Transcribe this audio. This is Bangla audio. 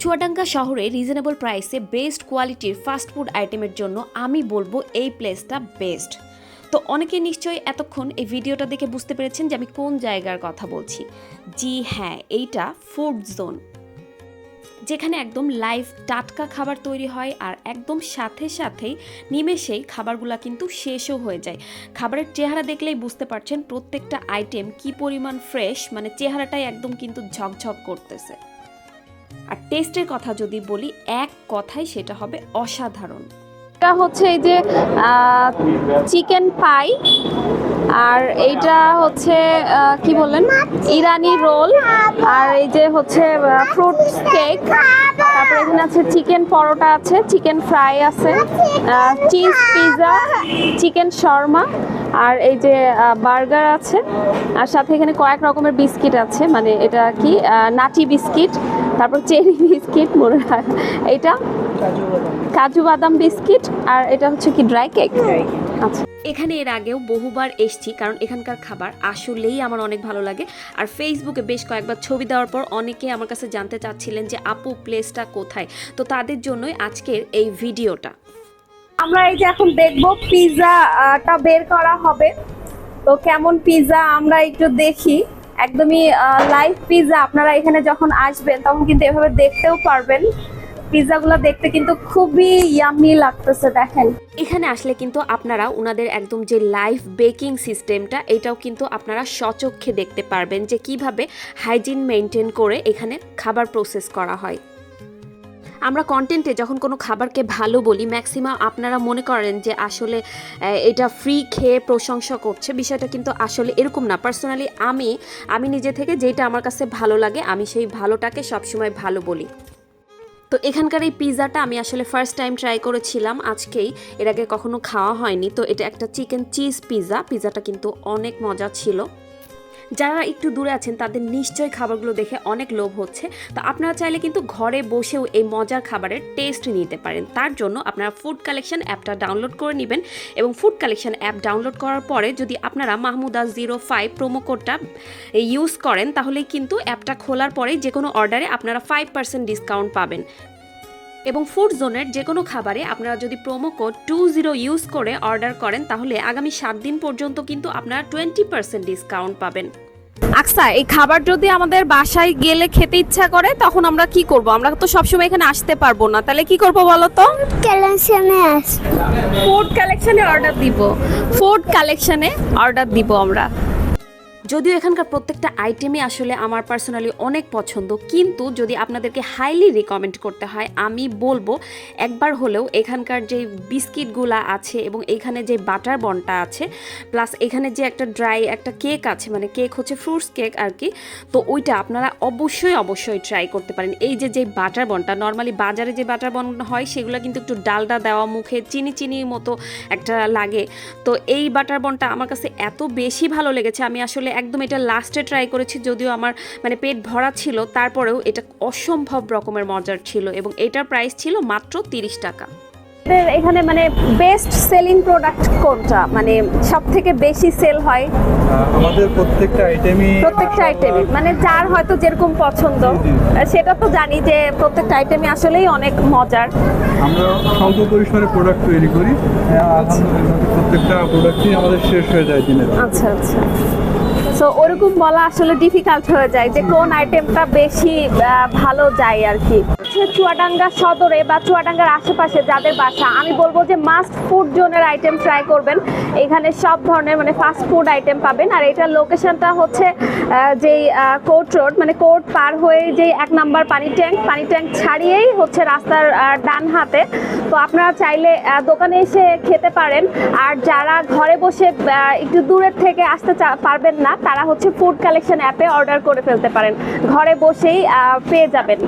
চুয়াডাঙ্গা শহরে রিজনেবল প্রাইসে বেস্ট কোয়ালিটির ফাস্ট ফুড আইটেমের জন্য আমি বলব এই প্লেসটা বেস্ট তো অনেকে নিশ্চয়ই এতক্ষণ এই ভিডিওটা দেখে বুঝতে পেরেছেন যে আমি কোন জায়গার কথা বলছি। জি হ্যাঁ এইটা ফুড জোন যেখানে একদম লাইভ টাটকা খাবার তৈরি হয় আর একদম সাথে সাথেই নিমেষেই খাবারগুলা কিন্তু শেষও হয়ে যায়। খাবারের চেহারা দেখলেই বুঝতে পারছেন প্রত্যেকটা আইটেম কি পরিমাণ ফ্রেশ মানে চেহারাটাই একদম কিন্তু ঝকঝক করতেছে। আর টেস্টের কথা যদি বলি এক কথায় সেটা হবে অসাধারণ। এটা হচ্ছে এই যে চিকেন পাই, আর এইটা হচ্ছে কি বললেন? ইরানি রোল, আর এই যে হচ্ছে ফ্রুট কেক তারপরে এখানে আছে চিকেন পরোটা আছে, চিকেন ফ্রাই আছে চিজ পিৎজা চিকেন শর্মা, আর এই যে বার্গার আছে, আর সাথে এখানে কয়েক রকমের বিস্কিট আছে মানে এটা কি নাটি বিস্কিট, তারপর চেরি বিস্কিট, মনে হয় এইটা। কাজু বাদাম বিস্কিট। আর এটা হচ্ছে কি ড্রাই কেক আচ্ছা। এখানে এর আগেও বহুবার এসছি কারণ এখানকার খাবার আসলেই আমার অনেক ভালো লাগে। আর ফেসবুকে বেশ কয়েকবার ছবি দেওয়ার পর অনেকে আমার কাছে জানতে চাচ্ছিলেন যে আপু প্লেসটা কোথায়? তো তাদের জন্যই আজকের এই ভিডিওটা। আমরা এই যে এখন দেখব পিৎজাটা বের করা হবে। তো কেমন পিৎজা আমরা একটু দেখি। একদমই লাইভ পিৎজা আপনারা এখানে যখন আসবেন তখন কিন্তু এভাবে দেখতেও পারবেন। পিৎজাগুলো দেখতে কিন্তু খুবই ইয়ামি লাগতেছে, দেখেন। এখানে আসলে কিন্তু আপনারা ওনাদের একদম যে লাইফ বেকিং সিস্টেমটা এটাও কিন্তু আপনারা সচক্ষে দেখতে পারবেন যে কীভাবে হাইজিন মেনটেন করে এখানে খাবার প্রসেস করা হয়। আমরা কন্টেন্টে যখন কোনো খাবারকে ভালো বলি ম্যাক্সিমাম আপনারা মনে করেন যে আসলে এটা ফ্রি খেয়ে প্রশংসা করছে। বিষয়টা কিন্তু আসলে এরকম না। পার্সোনালি আমি আমি নিজে থেকে যেটা আমার কাছে ভালো লাগে, আমি সেই ভালোটাকে সবসময় ভালো বলি। তো এখানকার এই পিৎজাটা আমি আসলে ফার্স্ট টাইম ট্রাই করেছিলাম, আজকেই। এর আগে কখনো খাওয়া হয়নি। তো এটা একটা চিকেন চিজ পিৎজা পিৎজাটা কিন্তু অনেক মজা ছিল। যারা একটু দূরে আছেন, তাদের নিশ্চয়ই খাবারগুলো দেখে অনেক লোভ হচ্ছে। তো আপনারা চাইলে কিন্তু ঘরে বসেও এই মজার খাবারের টেস্ট নিতে পারেন। তার জন্য আপনারা ফুড কালেকশন অ্যাপটা ডাউনলোড করে নেবেন এবং ফুড কালেকশন অ্যাপ ডাউনলোড করার পরে যদি আপনারা মাহমুদা জিরো ফাইভ প্রোমো কোডটা ইউজ করেন তাহলে কিন্তু অ্যাপটা খোলার পরে যে কোনো অর্ডারে আপনারা ফাইভ পার্সেন্ট ডিসকাউন্ট পাবেন। এবং ফুড জোনের যে কোনো খাবারে আপনারা যদি promo code two zero use করে অর্ডার করেন তাহলে আগামী সাত দিন পর্যন্ত কিন্তু আপনারা টোয়েন্টি পার্সেন্ট ডিসকাউন্ট পাবেন। আচ্ছা এই খাবার যদি আমাদের বাসায় গেলে খেতে ইচ্ছা করে তখন আমরা কি করব? আমরা তো সবসময় এখানে আসতে পারব না। তাহলে কি করব বলো তো? কালেকশনে আসবে। ফুড কালেকশনে অর্ডার দিব। ফুড কালেকশনে অর্ডার দিব আমরা। যদিও এখানকার প্রত্যেকটা আইটেমই আসলে আমার পার্সোনালি অনেক পছন্দ, কিন্তু যদি আপনাদেরকে হাইলি রিকমেন্ড করতে হয়, আমি বলব একবার হলেও এখানকার যে বিস্কিটগুলা আছে এবং এখানে যে বাটার বনটা আছে প্লাস এখানে যে একটা ড্রাই একটা কেক আছে মানে কেক হচ্ছে ফ্রুটস কেক আর কি তো ওইটা আপনারা অবশ্যই অবশ্যই ট্রাই করতে পারেন। এই যে যে বাটার বনটা নর্মালি বাজারে যে বাটার বন হয়, সেগুলো কিন্তু একটু ডালডা দেওয়া মুখে, চিনি চিনি মতো একটা লাগে। তো এই বাটার বনটা আমার কাছে এত বেশি ভালো লেগেছে, আমি আসলে একদম এটা লাস্টে ট্রাই করেছি যদিও আমার মানে পেট ভরা ছিল তারপরেও এটা অসম্ভব রকমের মজার ছিল এবং এটার প্রাইস ছিল মাত্র তিরিশ টাকা। এখানে মানে বেস্ট সেলিং প্রোডাক্ট কোনটা? মানে সব থেকে বেশি সেল হয়? আমাদের প্রত্যেকটা আইটেমই প্রত্যেকটা আইটেমে মানে যার হয়তো যেরকম পছন্দ। সেটা তো জানি যে প্রত্যেকটা আইটেমই আসলেই অনেক মজার। আমরা স্বল্প পরিসরে প্রোডাক্ট তৈরি করি। আলহামদুলিল্লাহ প্রত্যেকটা প্রোডাক্টই আমাদের শেষ হয়ে যায় দিনের আচ্ছা আচ্ছা। সো ওরকম বলা আসলে ডিফিকাল্ট হয়ে যায় যে কোন আইটেমটা বেশি ভালো যায় আর কি। চুয়াডাঙ্গা সদরে বা চুয়াডাঙ্গার আশেপাশে যাদের বাসা, আমি বলব যে মাস্ট ফুড জোনের আইটেম ট্রাই করবেন। এখানে সব ধরনের মানে ফাস্ট ফুড আইটেম পাবেন। আর এটার লোকেশনটা হচ্ছে যেই কোর্ট রোড মানে কোর্ট পার হয়ে যে এক নাম্বার পানি ট্যাঙ্ক পানি ট্যাঙ্ক ছাড়িয়েই হচ্ছে রাস্তার ডান হাতে। তো আপনারা চাইলে দোকানে এসে খেতে পারেন। আর যারা ঘরে বসে একটু দূরের থেকে আসতে পারবেন না তারা হচ্ছে ফুড কালেকশন অ্যাপে অর্ডার করে ফেলতে পারেন। ঘরে বসেই পেয়ে যাবেন।